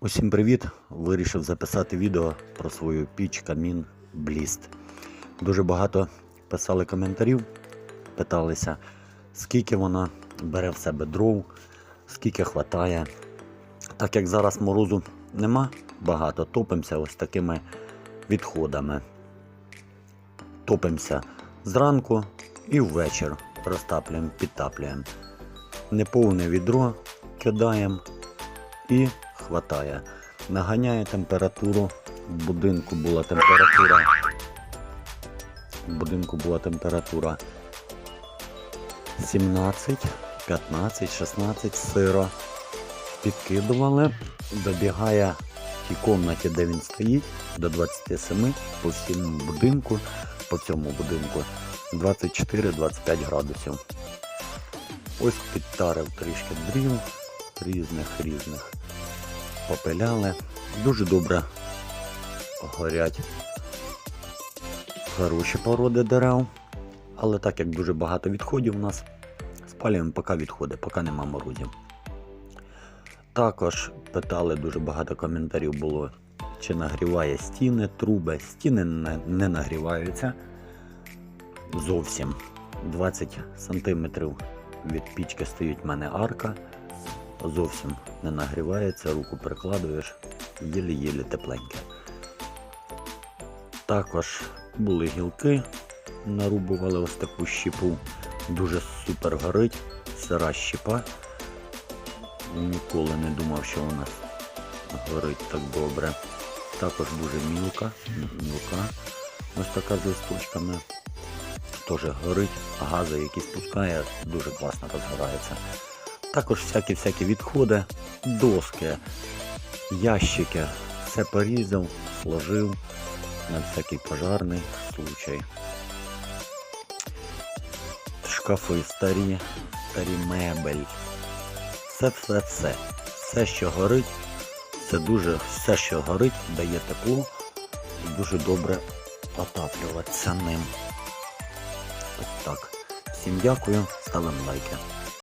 Усім привіт! Вирішив записати відео про свою піч камін Бліст. Дуже багато писали коментарів, питалися, скільки вона бере в себе дров, скільки хватає. Так як зараз морозу нема багато, топимося ось такими відходами. Топимося зранку і ввечір розтаплюємо, підтаплюємо. Неповне відро кидаємо і хватає. Наганяє температуру. В будинку була температура. В будинку була температура 17, 15, 16 сиро. Підкидували. Добігає в тій кімнаті, де він стоїть, до 27 по всьому будинку, по всьому будинку 24-25 градусів. Ось підтарив трішки дрів різних різних попиляли. Дуже добре горять хороші породи дерев. Але так як дуже багато відходів у нас, спалюємо поки відходи, поки нема морозів. Також питали дуже багато коментарів було, чи нагріває стіни, труби. Стіни не, не нагріваються зовсім. 20 см від пічки стоїть в мене арка зовсім не нагрівається, руку прикладуєш, єлі-єлі тепленьке. Також були гілки, нарубували ось таку щіпу, дуже супер горить, сира щіпа. Ніколи не думав, що вона горить так добре. Також дуже мілка, мілка, ось така з листочками. Теж горить, гази, які спускає, дуже класно розгорається. Також всякі-всякі відходи, доски, ящики. Все порізав, сложив на всякий пожарний случай. Шкафи старі, старі мебель. Все-все-все. Все, що горить, це дуже, все, що горить, дає тепло і дуже добре отаплюватися ним. Ось так. Всім дякую, ставимо лайки.